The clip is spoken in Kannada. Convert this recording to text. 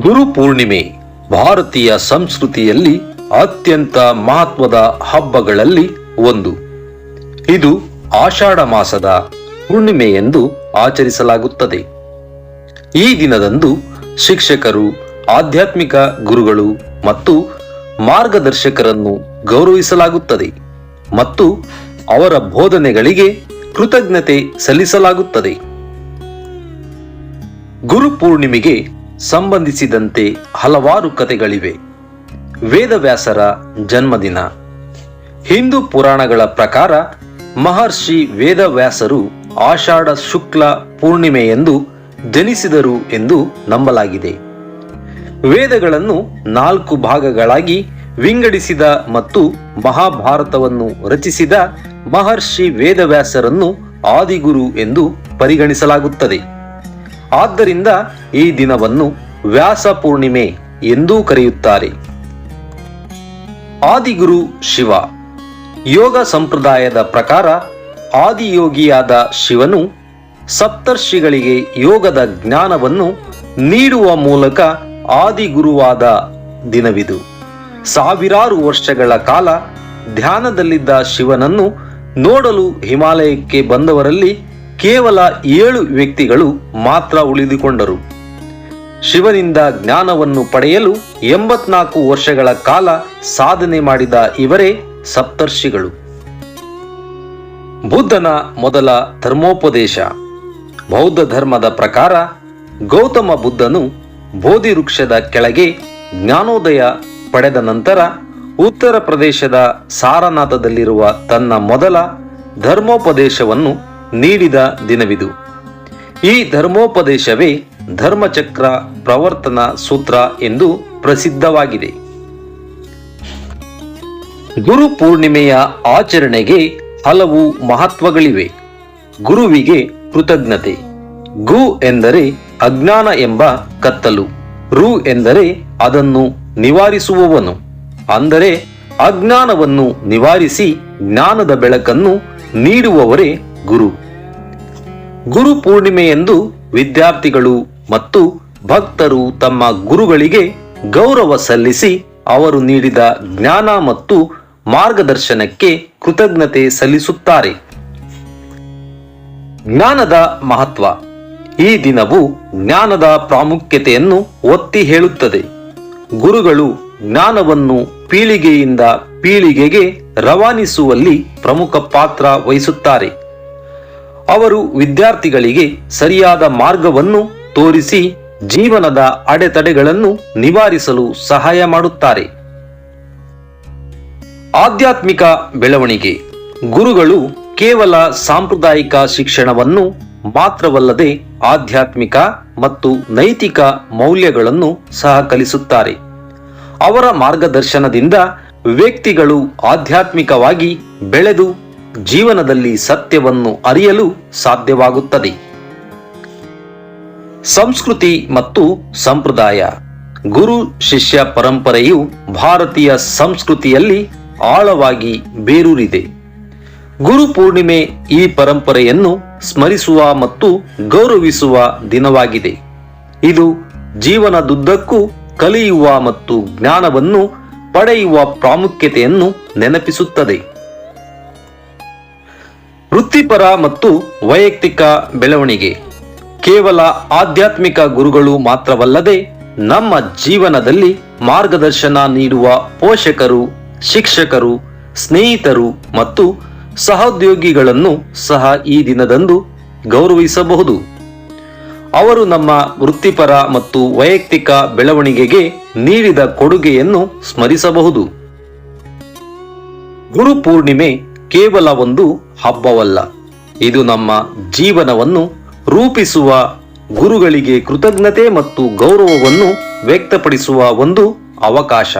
ಗುರು ಪೂರ್ಣಿಮೆ ಭಾರತೀಯ ಸಂಸ್ಕೃತಿಯಲ್ಲಿ ಅತ್ಯಂತ ಮಹತ್ವದ ಹಬ್ಬಗಳಲ್ಲಿ ಒಂದು. ಇದು ಆಷಾಢ ಮಾಸದ ಹುಣ್ಣಿಮೆ ಎಂದು ಆಚರಿಸಲಾಗುತ್ತದೆ. ಈ ದಿನದಂದು ಶಿಕ್ಷಕರು, ಆಧ್ಯಾತ್ಮಿಕ ಗುರುಗಳು ಮತ್ತು ಮಾರ್ಗದರ್ಶಕರನ್ನು ಗೌರವಿಸಲಾಗುತ್ತದೆ ಮತ್ತು ಅವರ ಬೋಧನೆಗಳಿಗೆ ಕೃತಜ್ಞತೆ ಸಲ್ಲಿಸಲಾಗುತ್ತದೆ. ಗುರು ಪೂರ್ಣಿಮೆಗೆ ಸಂಬಂಧಿಸಿದಂತೆ ಹಲವಾರು ಕಥೆಗಳಿವೆ. ವೇದವ್ಯಾಸರ ಜನ್ಮದಿನ. ಹಿಂದೂ ಪುರಾಣಗಳ ಪ್ರಕಾರ ಮಹರ್ಷಿ ವೇದವ್ಯಾಸರು ಆಷಾಢ ಶುಕ್ಲ ಪೂರ್ಣಿಮೆಯೆಂದು ಜನಿಸಿದರು ಎಂದು ನಂಬಲಾಗಿದೆ. ವೇದಗಳನ್ನು ನಾಲ್ಕು ಭಾಗಗಳಾಗಿ ವಿಂಗಡಿಸಿದ ಮತ್ತು ಮಹಾಭಾರತವನ್ನು ರಚಿಸಿದ ಮಹರ್ಷಿ ವೇದವ್ಯಾಸರನ್ನು ಆದಿಗುರು ಎಂದು ಪರಿಗಣಿಸಲಾಗುತ್ತದೆ. ಆದ್ದರಿಂದ ಈ ದಿನವನ್ನು ವ್ಯಾಸ ಪೂರ್ಣಿಮೆ ಎಂದೂ ಕರೆಯುತ್ತಾರೆ. ಆದಿಗುರು ಶಿವ. ಯೋಗ ಸಂಪ್ರದಾಯದ ಪ್ರಕಾರ ಆದಿಯೋಗಿಯಾದ ಶಿವನು ಸಪ್ತರ್ಷಿಗಳಿಗೆ ಯೋಗದ ಜ್ಞಾನವನ್ನು ನೀಡುವ ಮೂಲಕ ಆದಿಗುರುವಾದ ದಿನವಿದು. ಸಾವಿರಾರು ವರ್ಷಗಳ ಕಾಲ ಧ್ಯಾನದಲ್ಲಿದ್ದ ಶಿವನನ್ನು ನೋಡಲು ಹಿಮಾಲಯಕ್ಕೆ ಬಂದವರಲ್ಲಿ ಕೇವಲ ಏಳು ವ್ಯಕ್ತಿಗಳು ಮಾತ್ರ ಉಳಿದುಕೊಂಡರು. ಶಿವನಿಂದ ಜ್ಞಾನವನ್ನು ಪಡೆಯಲು ಎಂಬತ್ನಾಲ್ಕು ವರ್ಷಗಳ ಕಾಲ ಸಾಧನೆ ಮಾಡಿದ ಇವರೇ ಸಪ್ತರ್ಷಿಗಳು. ಬುದ್ಧನ ಮೊದಲ ಧರ್ಮೋಪದೇಶ. ಬೌದ್ಧ ಧರ್ಮದ ಪ್ರಕಾರ ಗೌತಮ ಬುದ್ಧನು ಬೋಧಿ ವೃಕ್ಷದ ಕೆಳಗೆ ಜ್ಞಾನೋದಯ ಪಡೆದ ನಂತರ ಉತ್ತರ ಪ್ರದೇಶದ ಸಾರನಾಥದಲ್ಲಿರುವ ತನ್ನ ಮೊದಲ ಧರ್ಮೋಪದೇಶವನ್ನು ನೀಡಿದ ದಿನವಿದು. ಈ ಧರ್ಮೋಪದೇಶವೇ ಧರ್ಮಚಕ್ರ ಪ್ರವರ್ತನ ಸೂತ್ರ ಎಂದು ಪ್ರಸಿದ್ಧವಾಗಿದೆ. ಗುರು ಪೂರ್ಣಿಮೆಯ ಆಚರಣೆಗೆ ಹಲವು ಮಹತ್ವಗಳಿವೆ. ಗುರುವಿಗೆ ಕೃತಜ್ಞತೆ. ಗು ಎಂದರೆ ಅಜ್ಞಾನ ಎಂಬ ಕತ್ತಲು. ರು ಎಂದರೆ ಅದನ್ನು ನಿವಾರಿಸುವವನು. ಅಂದರೆ ಅಜ್ಞಾನವನ್ನು ನಿವಾರಿಸಿ ಜ್ಞಾನದ ಬೆಳಕನ್ನು ನೀಡುವವರೇ ಗುರು. ಗುರು ಪೂರ್ಣಿಮೆಯೆಂದು ವಿದ್ಯಾರ್ಥಿಗಳು ಮತ್ತು ಭಕ್ತರು ತಮ್ಮ ಗುರುಗಳಿಗೆ ಗೌರವ ಸಲ್ಲಿಸಿ ಅವರು ನೀಡಿದ ಜ್ಞಾನ ಮತ್ತು ಮಾರ್ಗದರ್ಶನಕ್ಕೆ ಕೃತಜ್ಞತೆ ಸಲ್ಲಿಸುತ್ತಾರೆ. ಜ್ಞಾನದ ಮಹತ್ವ. ಈ ದಿನವು ಜ್ಞಾನದ ಪ್ರಾಮುಖ್ಯತೆಯನ್ನು ಒತ್ತಿ ಹೇಳುತ್ತದೆ. ಗುರುಗಳು ಜ್ಞಾನವನ್ನು ಪೀಳಿಗೆಯಿಂದ ಪೀಳಿಗೆಗೆ ರವಾನಿಸುವಲ್ಲಿ ಪ್ರಮುಖ ಪಾತ್ರ ವಹಿಸುತ್ತಾರೆ. ಅವರು ವಿದ್ಯಾರ್ಥಿಗಳಿಗೆ ಸರಿಯಾದ ಮಾರ್ಗವನ್ನು ತೋರಿಸಿ ಜೀವನದ ಅಡೆತಡೆಗಳನ್ನು ನಿವಾರಿಸಲು ಸಹಾಯ ಮಾಡುತ್ತಾರೆ. ಆಧ್ಯಾತ್ಮಿಕ ಬೆಳವಣಿಗೆ. ಗುರುಗಳು ಕೇವಲ ಸಾಂಪ್ರದಾಯಿಕ ಶಿಕ್ಷಣವನ್ನು ಮಾತ್ರವಲ್ಲದೆ ಆಧ್ಯಾತ್ಮಿಕ ಮತ್ತು ನೈತಿಕ ಮೌಲ್ಯಗಳನ್ನು ಸಹ ಕಲಿಸುತ್ತಾರೆ ಅವರ ಮಾರ್ಗದರ್ಶನದಿಂದ ವ್ಯಕ್ತಿಗಳು ಆಧ್ಯಾತ್ಮಿಕವಾಗಿ ಬೆಳೆದು ಜೀವನದಲ್ಲಿ ಸತ್ಯವನ್ನು ಅರಿಯಲು ಸಾಧ್ಯವಾಗುತ್ತದೆ. ಸಂಸ್ಕೃತಿ ಮತ್ತು ಸಂಪ್ರದಾಯ, ಗುರು ಶಿಷ್ಯ ಪರಂಪರೆಯು ಭಾರತೀಯ ಸಂಸ್ಕೃತಿಯಲ್ಲಿ ಆಳವಾಗಿ ಬೇರೂರಿದೆ. ಗುರು ಪೂರ್ಣಿಮೆ ಈ ಪರಂಪರೆಯನ್ನು ಸ್ಮರಿಸುವ ಮತ್ತು ಗೌರವಿಸುವ ದಿನವಾಗಿದೆ. ಇದು ಜೀವನದುದ್ದಕ್ಕೂ ಕಲಿಯುವ ಮತ್ತು ಜ್ಞಾನವನ್ನು ಪಡೆಯುವ ಪ್ರಾಮುಖ್ಯತೆಯನ್ನು ನೆನಪಿಸುತ್ತದೆ. ವೃತ್ತಿಪರ ಮತ್ತು ವೈಯಕ್ತಿಕ ಬೆಳವಣಿಗೆ. ಕೇವಲ ಆಧ್ಯಾತ್ಮಿಕ ಗುರುಗಳು ಮಾತ್ರವಲ್ಲದೆ ನಮ್ಮ ಜೀವನದಲ್ಲಿ ಮಾರ್ಗದರ್ಶನ ನೀಡುವ ಪೋಷಕರು, ಶಿಕ್ಷಕರು, ಸ್ನೇಹಿತರು ಮತ್ತು ಸಹೋದ್ಯೋಗಿಗಳನ್ನು ಸಹ ಈ ದಿನದಂದು ಗೌರವಿಸಬಹುದು. ಅವರು ನಮ್ಮ ವೃತ್ತಿಪರ ಮತ್ತು ವೈಯಕ್ತಿಕ ಬೆಳವಣಿಗೆಗೆ ನೀಡಿದ ಕೊಡುಗೆಯನ್ನು ಸ್ಮರಿಸಬಹುದು. ಗುರು ಪೂರ್ಣಿಮೆ ಕೇವಲ ಒಂದು ಹಬ್ಬವಲ್ಲ. ಇದು ನಮ್ಮ ಜೀವನವನ್ನು ರೂಪಿಸುವ ಗುರುಗಳಿಗೆ ಕೃತಜ್ಞತೆ ಮತ್ತು ಗೌರವವನ್ನು ವ್ಯಕ್ತಪಡಿಸುವ ಒಂದು ಅವಕಾಶ.